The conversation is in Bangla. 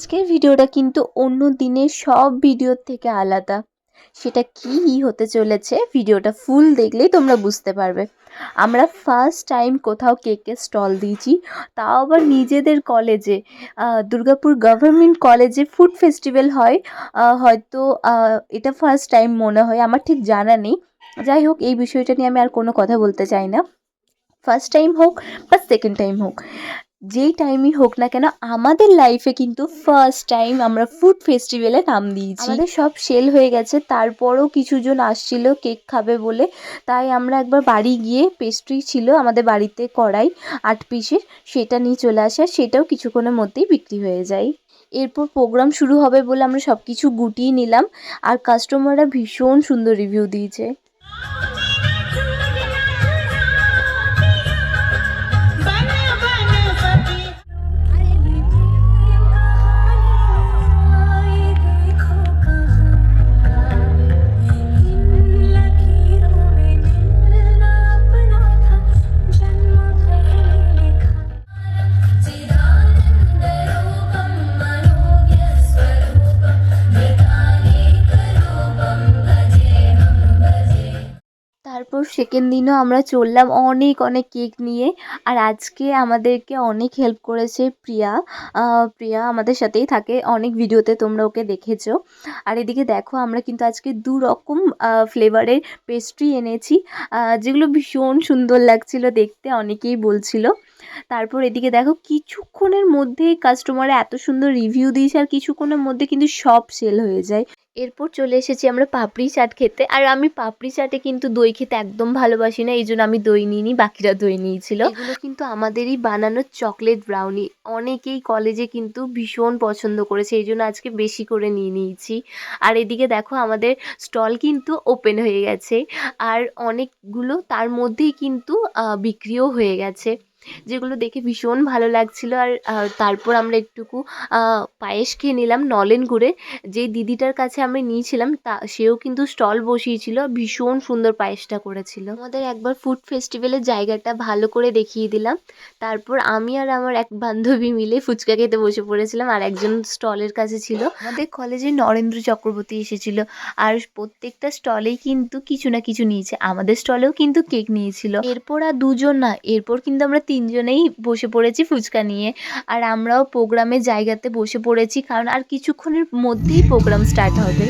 আজকের ভিডিওটা কিন্তু অন্য দিনের সব ভিডিওর থেকে আলাদা। সেটা কী হতে চলেছে ভিডিওটা ফুল দেখলেই তোমরা বুঝতে পারবে। আমরা ফার্স্ট টাইম কোথাও কেকের স্টল দিয়েছি, তাও আবার নিজেদের কলেজে দুর্গাপুর গভর্নমেন্ট কলেজে ফুড ফেস্টিভ্যাল হয়। হয়তো এটা ফার্স্ট টাইম মনে হয়, আমার ঠিক জানা নেই। যাই হোক, এই বিষয়টা নিয়ে আমি আর কোনো কথা বলতে চাই না। ফার্স্ট টাইম হোক বা সেকেন্ড টাইম হোক। যেই টাইমই হোক না কেন, আমাদের লাইফে কিন্তু ফার্স্ট টাইম আমরা ফুড ফেস্টিভ্যালে নাম দিয়েছি। আমাদের সব সেল হয়ে গেছে, তারপরও কিছুজন আসছিল কেক খাবে বলে। তাই আমরা একবার বাড়ি গিয়ে পেস্ট্রি ছিল আমাদের বাড়িতে কড়াই, আট পিসের, সেটা নিয়ে চলে আসে সেটাও কিছুক্ষণের মধ্যেই বিক্রি হয়ে যায়। এরপর প্রোগ্রাম শুরু হবে বলে আমরা সব কিছু গুটিয়ে নিলাম, আর কাস্টমাররা ভীষণ সুন্দর রিভিউ দিয়েছে। সেকেন্ড দিনও আমরা চললাম অনেক অনেক কেক নিয়ে। আর আজকে আমাদেরকে অনেক হেল্প করেছে প্রিয়া। প্রিয়া আমাদের সাথেই থাকে। অনেক ভিডিওতে তোমরা ওকে দেখেছ। আর এদিকে দেখো, আমরা কিন্তু আজকে দু রকম ফ্লেভারের পেস্ট্রি এনেছি। যেগুলো ভীষণ সুন্দর লাগছিল দেখতে, অনেকেই বলছিল। তারপর এদিকে দেখো কিছুক্ষণের মধ্যেই কাস্টমাররা এত সুন্দর রিভিউ দিয়েছে আর কিছুক্ষণের মধ্যে কিন্তু সব সেল হয়ে যায়। এরপর চলে এসেছি আমরা পাপড়ি চাট খেতে। আর আমি পাপড়ি চাটে কিন্তু দই খেতে একদম ভালোবাসি না এই জন্য আমি দই নিইনি, বাকিরা দই নিয়েছিল। কিন্তু আমাদেরই বানানো চকলেট ব্রাউনি অনেকেই কলেজে কিন্তু ভীষণ পছন্দ করেছে এই জন্য আজকে বেশি করে নিয়ে নিয়েছি। আর এদিকে দেখো আমাদের স্টল কিন্তু ওপেন হয়ে গেছে। আর অনেকগুলো তার মধ্যেই কিন্তু বিক্রিও হয়ে গেছে। যেগুলো দেখে ভীষণ ভালো লাগছিল। আর তারপর আমরা একটুকু পায়েস খেয়ে নিলাম নলেন গুড়ে। যেই দিদিটার কাছে আমরা নিয়েছিলাম, তা, সেও কিন্তু স্টল বসিয়েছিল, ভীষণ সুন্দর পায়েসটা করেছিল। আমাদের একবার ফুড ফেস্টিভ্যালের জায়গাটা ভালো করে দেখিয়ে দিলাম। তারপর আমি আর আমার এক বান্ধবী মিলে ফুচকা খেতে বসে পড়েছিলাম, আর একজন স্টলের কাছে ছিল। আমাদের কলেজে নরেন্দ্র চক্রবর্তী এসেছিল, আর প্রত্যেকটা স্টলেই কিন্তু কিছু না কিছু নিয়েছে। আমাদের স্টলেও কিন্তু কেক নিয়েছিল। এরপর আর দুজন না, এরপর কিন্তু আমরা তিনজনেই বসে পড়েছি ফুচকা নিয়ে। আর আমরাও প্রোগ্রামের জায়গাতে বসে পড়েছি, কারণ আর কিছুক্ষণের মধ্যেই প্রোগ্রাম স্টার্ট হবে।